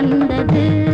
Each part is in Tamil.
வந்தது.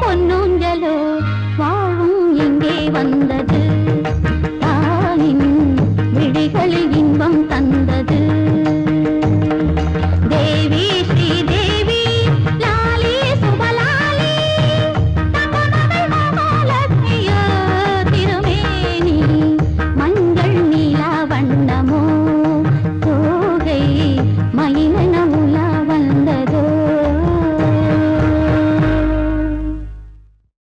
பொன்னூஞ்சலோ வாழும் இங்கே வந்தது?